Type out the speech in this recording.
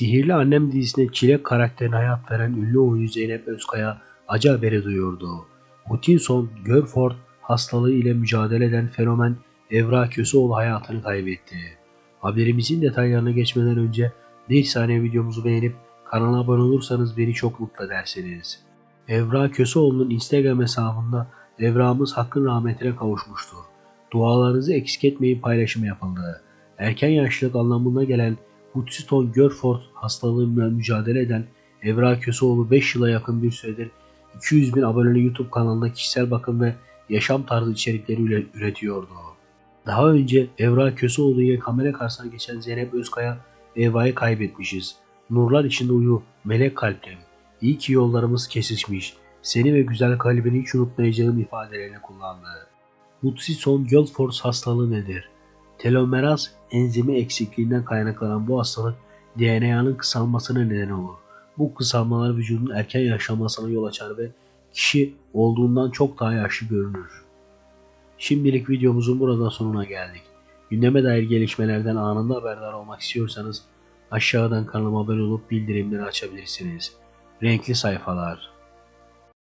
Sihirli Annem dizisinde Çilek karakterine hayat veren ünlü oyuncu Zeynep Özkaya acı haberi duyurdu. Hutchinson, Görford hastalığı ile mücadele eden fenomen Evra Köseoğlu hayatını kaybetti. Haberimizin detaylarına geçmeden önce bir saniye videomuzu beğenip kanala abone olursanız beni çok mutlu edersiniz. Evra Köseoğlu'nun Instagram hesabında Evra'mız hakkın rahmetine kavuşmuştur. Dualarınızı eksik etmeyin paylaşımı yapıldı. Erken yaşlılık anlamına gelen Hutchinson Görford hastalığıyla mücadele eden Evra Köseoğlu 5 yıla yakın bir süredir 200 bin aboneli YouTube kanalında kişisel bakım ve yaşam tarzı içerikleri üre- üretiyordu. Daha önce Evra Köseoğlu ile kamera karşısına geçen Zeynep Özkaya Evra'yı kaybetmişiz. Nurlar içinde uyu, melek kalplim. İyi ki yollarımız kesişmiş. Seni ve güzel kalbini hiç unutmayacağım ifadelerini kullandı. Hutchinson Gilford hastalığı nedir? Telomeraz enzimi eksikliğinden kaynaklanan bu hastalık DNA'nın kısalmasına neden olur. Bu kısalmalar vücudun erken yaşlanmasına yol açar ve kişi olduğundan çok daha yaşlı görünür. Şimdilik videomuzun burada sonuna geldik. Gündeme dair gelişmelerden anında haberdar olmak istiyorsanız aşağıdan kanalıma abone olup bildirimleri açabilirsiniz. Renkli sayfalar.